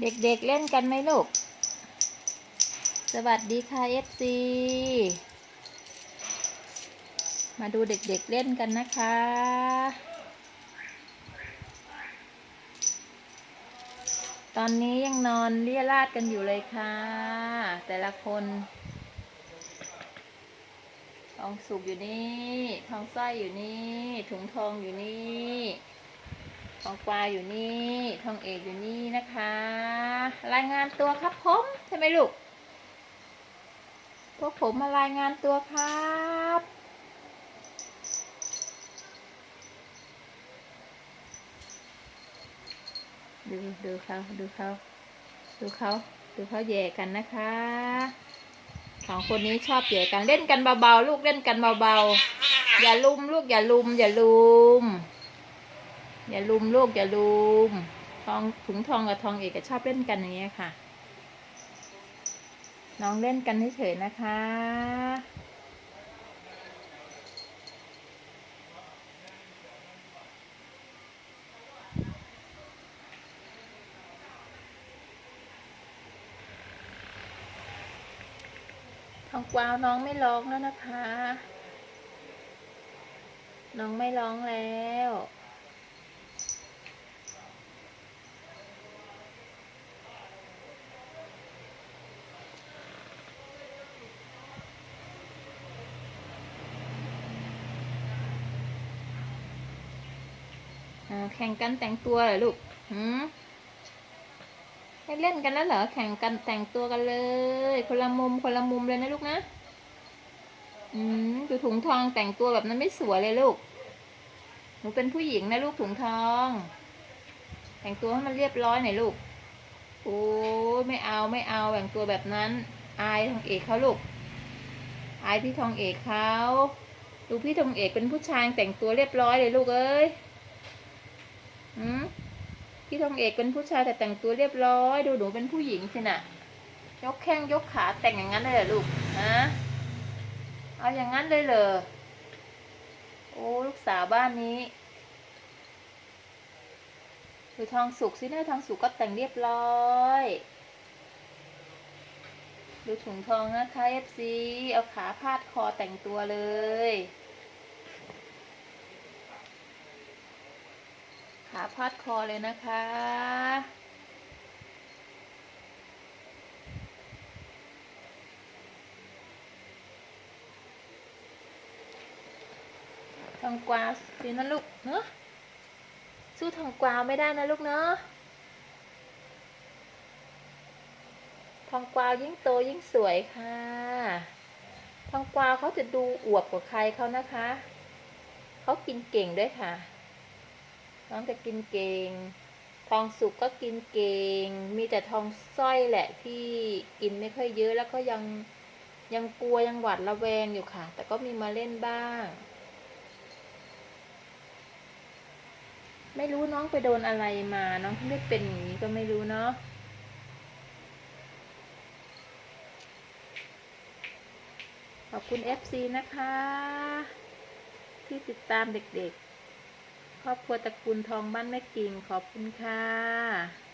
เด็กๆเเล่นกันไหมลูก สวัสดีค่ะ FC มาดูเด็กๆเเล่นกันนะคะ ตอนนี้ยังนอนเลี่ยราดกันอยู่เลยค่ะ แต่ละคนทองสุกอยู่นี่ ทองสร้อยอยู่นี่ ถุงทองอยู่นี่ ทองกวาอยู่นี่ทองเอกอยู่นี่นะคะ รายงานตัวครับผมใช่ไหมลูกพวกผมมารายงานตัวครับดูดูเขาดูเขาดูเขาดูเขาแย่กันนะคะสองคนนี้ชอบแย่กันเล่นกันเบาๆลูกเล่นกันเบาๆอย่าลุมลูกอย่าลุมอย่าลุม อย่าลุมลูกอย่าลุมทองถุงทองกับทองเอกชอบเล่นกันอย่างเงี้ยค่ะ น้องเล่นกันเฉยๆนะคะ ทองกวาวน้องไม่ร้องแล้วนะคะ น้องไม่ร้องแล้ว แข่งกันแต่งตัวเหรอลูกหืมเล่นกันแล้วเหรอ แข่งกันแต่งตัวกันเลย คนละมุมคนละมุมเลยนะลูกนะ อืมดูถุงทองแต่งตัวแบบนั้นไม่สวยเลยลูก หนูเป็นผู้หญิงนะลูกถุงทอง แต่งตัวให้มันเรียบร้อยหน่อยลูก โอ้ยไม่เอาไม่เอาแต่งตัวแบบนั้น อายทองเอกเขาลูก อายพี่ทองเอกเขา ดูพี่ทองเอกเป็นผู้ชายแต่งตัวเรียบร้อยเลยลูกเอ้ย พี่ทองเอกเป็นผู้ชายแต่แต่งตัวเรียบร้อย ดูหนูเป็นผู้หญิงสินะยกแข้งยกขาแต่งอย่างนั้นเลยเหรอลูกฮะเอาอย่างนั้นเลยเหรอโอ้ลูกสาวบ้านนี้ดูทองสุกสินะทองสุกก็แต่งเรียบร้อยดูถุงทองนะคะเอฟซีเอาขาพาดคอแต่งตัวเลย ขาพาดคอเลยนะคะ ทองกวาวสินะลูกเนอะสู้ทองกวาวไม่ได้นะลูกเนาะทองกวาวยิ่งโตยิ่งสวยค่ะ ทองกวาวเขาจะดูอวบกว่าใครเขานะคะ เขากินเก่งด้วยค่ะ น้องจะกินเก่ง ทองสุกก็กินเก่ง มีแต่ทองสร้อยแหละที่กินไม่ค่อยเยอะแล้วก็ยังยังกลัวยังหวาดระแวงอยู่ค่ะ แต่ก็มีมาเล่นบ้าง ไม่รู้น้องไปโดนอะไรมา น้องถึงได้เป็นอย่างนี้ก็ไม่รู้เนาะขอบคุณ FC นะคะ ที่ติดตามเด็กๆ ครอบครัวตระกูลทองบ้านแม่กิ่งขอบคุณค่ะ